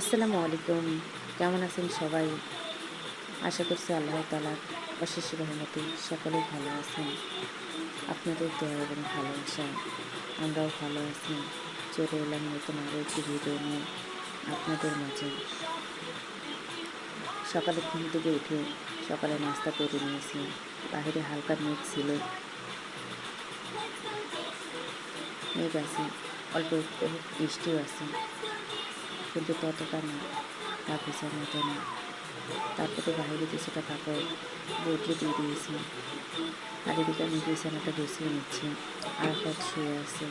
আসসালামু আলাইকুম। কেমন আছেন সবাই? আশা করছি আল্লাহ তালার অশেষ রহমতে সকলেই ভালো আছেন। আপনাদের দোয়া এবং ভালোবাসা, আমরাও ভালো আছি। চলে এলাম নতুন আরও একটি ভিডিও নিয়ে আপনাদের মাঝে। সকালে ঘুম থেকে উঠে সকালে নাস্তা করে নিয়েছি। বাইরে হালকা মেঘ ছিল। মেঘ আছে, অল্প বৃষ্টিও আছে। কিন্তু ততটা না তা ভেজার মতো না তারপরে বাইরে কিছুটা কাপড় বদলে দিয়ে দিয়েছি। আর এদিকে আমি বিছানাটা গুছিয়ে নিচ্ছি, আর হাত শুয়ে আছে।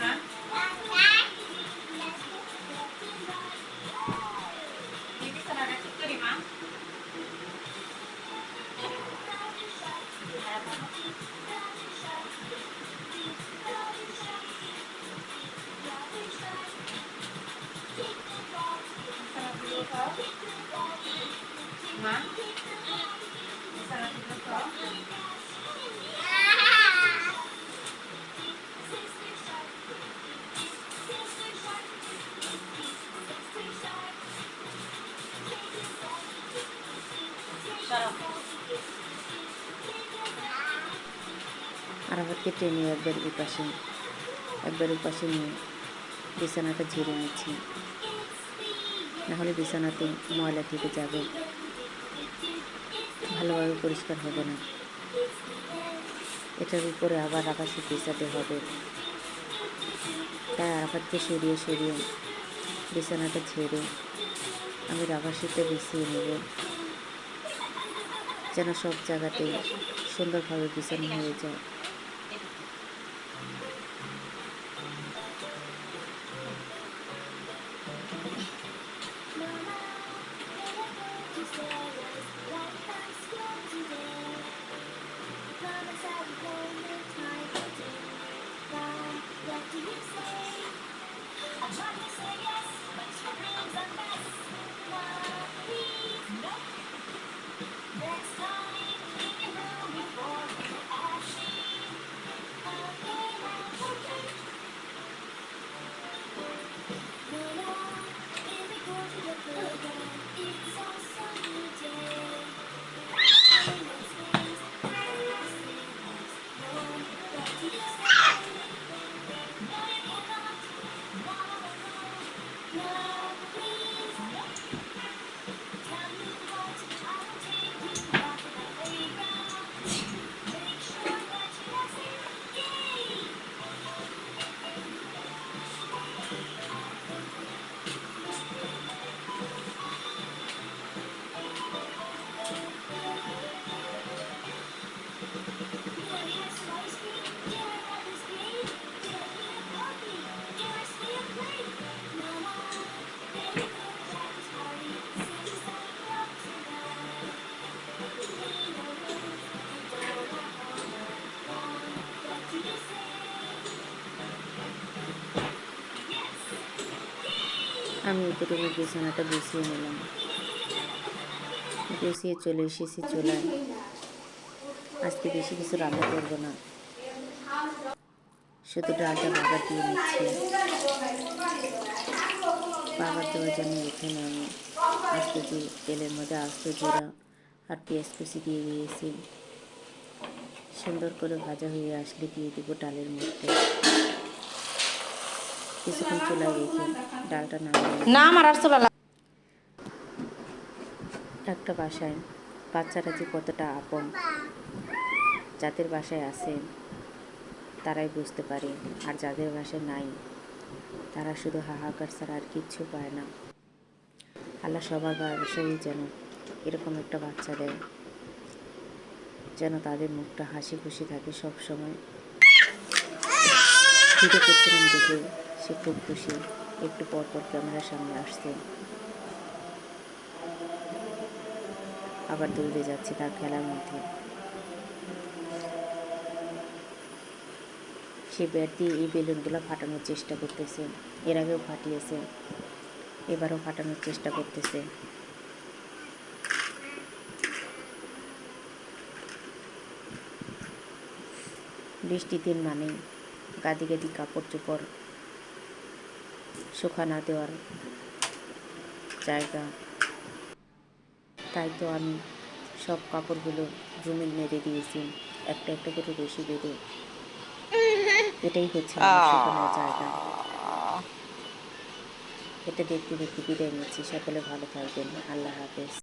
Ma? আর আমাকে ট্রেনে একবার উপাসে একবার উপাসে নিয়ে বিছানাটা ঝেড়ে নিচ্ছি। নাহলে বিছানাতে ময়লা থেকে যাবে। ভালোভাবে পরিষ্কার হবে না। এটার উপরে আবার আকাশে পেঁচাতে হবে। তাই আকাশকে সরিয়ে সরিয়ে বিছানাটা ছেড়ে আমি রাবাসিতে বিছিয়ে নেব। যেন সব জায়গাতে সুন্দরভাবে বিছানো হয়ে যায়। আমি উপরে বিছানাটা গুছিয়ে নিলাম। গুছিয়ে চলে এসেছি চুলায় আজকে বেশি কিছু রান্না করব না। শুধু ডালটা বাগার দিয়ে নিচ্ছে। বাবার দেওয়ার জন্য এখানে আমি আস্ত তেলের মধ্যে আস্ত জিরা আর পেঁয়াজ কুচি দিয়ে দিয়েছি। সুন্দর করে ভাজা হয়ে আসলে দিয়ে দেবো ডালের মধ্যে। কিছুক্ষণ চুলায় রেখে ডালটা না আমার আর চলা একটা বাসায় বাচ্চারা যে কতটা আপন যাদের বাসায় আছে, তারাই বুঝতে পারে। আর যাদের বাসায় নাই, তারা শুধু হাহাকার ছাড়া আর কিচ্ছু পায় না। আল্লাহ সবার বাসায় যেন এরকম একটা বাচ্চা দেয়, যেন তাদের মুখটা হাসি খুশি থাকে সব সময় ভিডিও করছিলাম দেখে সে খুব খুশি। একটু পর পর ক্যামেরার সামনে আসছে। আবার দৌড়ে যাচ্ছে তার খেলার মধ্যে। সে ব্যাট দিয়ে এই বেলুনগুলো ফাটানোর চেষ্টা করতেছে। এর আগেও ফাটিয়েছে। এবারও ফাটানোর চেষ্টা করতেছে। বৃষ্টির দিন মানেই গাদি গাদি কাপড় চোপড় শুকানা দেওয়ার জায়গা। তাই তো আমি সব কাপড়গুলো জমি মেরে দিয়েছি। একটা একটা করে রশি বেঁধে এটাই হচ্ছে আমার জায়গা। এটা দেখতে দেখতে বিদায় নিচ্ছি। সকলে ভালো থাকবেন। আল্লাহ হাফেজ।